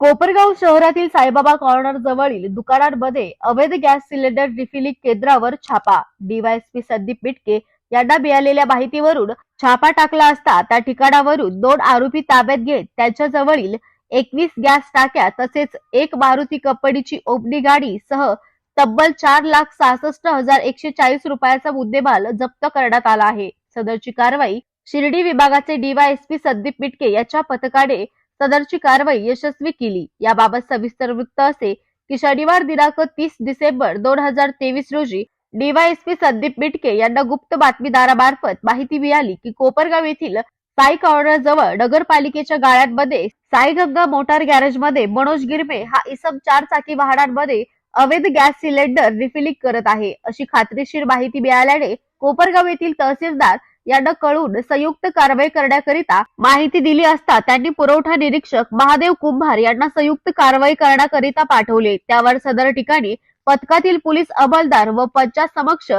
कोपरगाव शहरातील साईबाबा कॉर्नर जवळील दुकानांमध्ये अवैध गॅस सिलेंडर रिफिलिंग केंद्रावर छापा. डीवायएसपी संदीप मिटके यांना मिळालेल्या माहितीवरून छापा टाकला असता त्या ठिकाणावरून दोन आरोपी ताब्यात घेत त्यांच्या जवळील एकवीस गॅस टाक्या तसेच एक मारुती कंपनीची ओपनी गाडी सह तब्बल चार लाख सहासष्ट हजार एकशे चाळीस रुपयाचा मुद्देमाल जप्त करण्यात आला आहे. सदरची कारवाई शिर्डी विभागाचे डीवायएसपी संदीप मिटके याच्या पथकाने सदरची कारवाई यशस्वी केली. याबाबत सविस्तर वृत्त असे की शनिवार दिनांक तीस डिसेंबर दोन हजार तेवीस रोजी डीवायएसपी संदीप मिटके यांना गुप्त बातमीदारामार्फत माहिती मिळाली की कोपरगाव येथील साई कॉर्नर जवळ नगरपालिकेच्या गाळ्यांमध्ये साई गंगा मोटार गॅरेजमध्ये मनोज गिरमे हा इसम चार चाकी वाहनांमध्ये अवैध गॅस सिलेंडर रिफिलिंग करत आहे. अशी खात्रीशीर माहिती मिळाल्याने कोपरगाव येथील तहसीलदार यांना कळून संयुक्त कारवाई करण्याकरिता माहिती दिली असता त्यांनी पुरवठा निरीक्षक महादेव कुंभार यांना संयुक्त कारवाई करण्याकरिता पाठवले. त्यावर सदर ठिकाणी पथकातील पोलीस अंमलदार व पंचायत समक्ष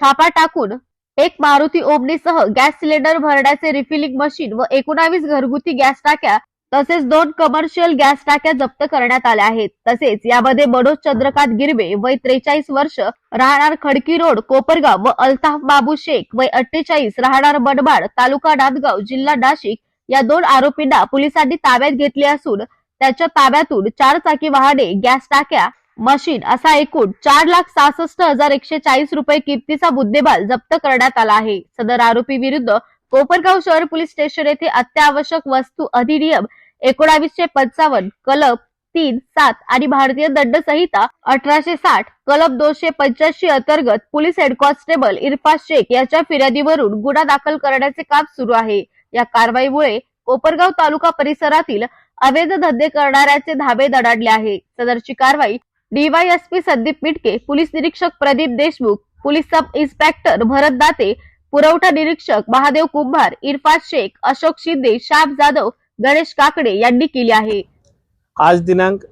छापा टाकून एक मारुती ओमनीसह गॅस सिलेंडर भरण्याचे रिफिलिंग मशीन व एकोणावीस घरगुती गॅस टाक्या तसेच दोन कमर्शियल गॅस टाक्या जप्त करण्यात आल्या आहेत. तसेच यामध्ये मनोज चंद्रकांत गिरवे वय त्रेचाळीस वर्ष राहणार खडकी रोड कोपरगाव व अल्ताफ बाबू शेख वय अठ्ठेचाळीस राहणार मनमाड तालुका नांदगाव जिल्हा नाशिक या दोन आरोपींना पोलिसांनी ताब्यात घेतले असून त्याच्या ताब्यातून चार चाकी वाहने गॅस टाक्या मशीन असा एकूण चार लाख सहासष्ट हजार एकशे चाळीस रुपये किमतीचा मुद्देमाल जप्त करण्यात आला आहे. सदर आरोपी विरुद्ध कोपरगाव शहर पोलीस स्टेशन येथे अत्यावश्यक वस्तू अधिनियम एकोणावीसशे पंचावन्न कलम तीन सात आणि भारतीय दंड संहिता अठराशे साठ कलम दोनशे पंच्याऐंशी अंतर्गत police head constable Irfaz Shaikh याच्या फिर्यादीवरून गुन्हा दाखल करण्याचे काम सुरू आहे. या कारवाईमुळे कोपरगाव तालुका परिसरातील अवैध धंदे करणाऱ्याचे धाबे दडाडले आहे. सदरची कारवाई डीवायएसपी संदीप मिटके पोलीस निरीक्षक Pradeep Deshmukh police sub inspector Bharat Date पुरवठा निरीक्षक महादेव कुंभार इरफात शेख अशोक शिंदे श्याम जाधव गणेश काकडे यांनी केली आहे. आज दिनांक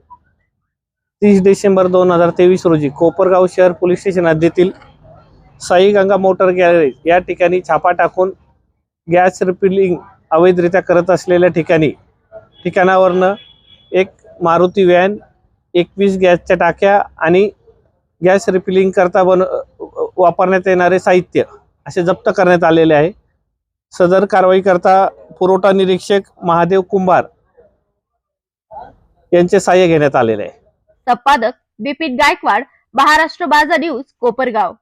तीस डिसेंबर दोन हजार तेवीस रोजी कोपरगाव शहर पोलीस स्टेशन हद्दीतील साई गंगा मोटर गॅरेज या ठिकाणी छापा टाकून गॅस रिफिलिंग अवैधरित्या करत असलेल्या ठिकाणी ठिकाणावरनं एक मारुती व्हॅन एकवीस गॅसच्या टाक्या आणि गॅस रिफिलिंग करता बन वापरण्यात येणारे साहित्य असे जप्त करण्यात आलेले आहे. सदर कारवाई करता पुरवठा निरीक्षक महादेव कुंभार यांचे सहाय्य घेण्यात आलेले आहे. संपादक बिपिन गायकवाड महाराष्ट्र बाजार न्यूज कोपरगाव.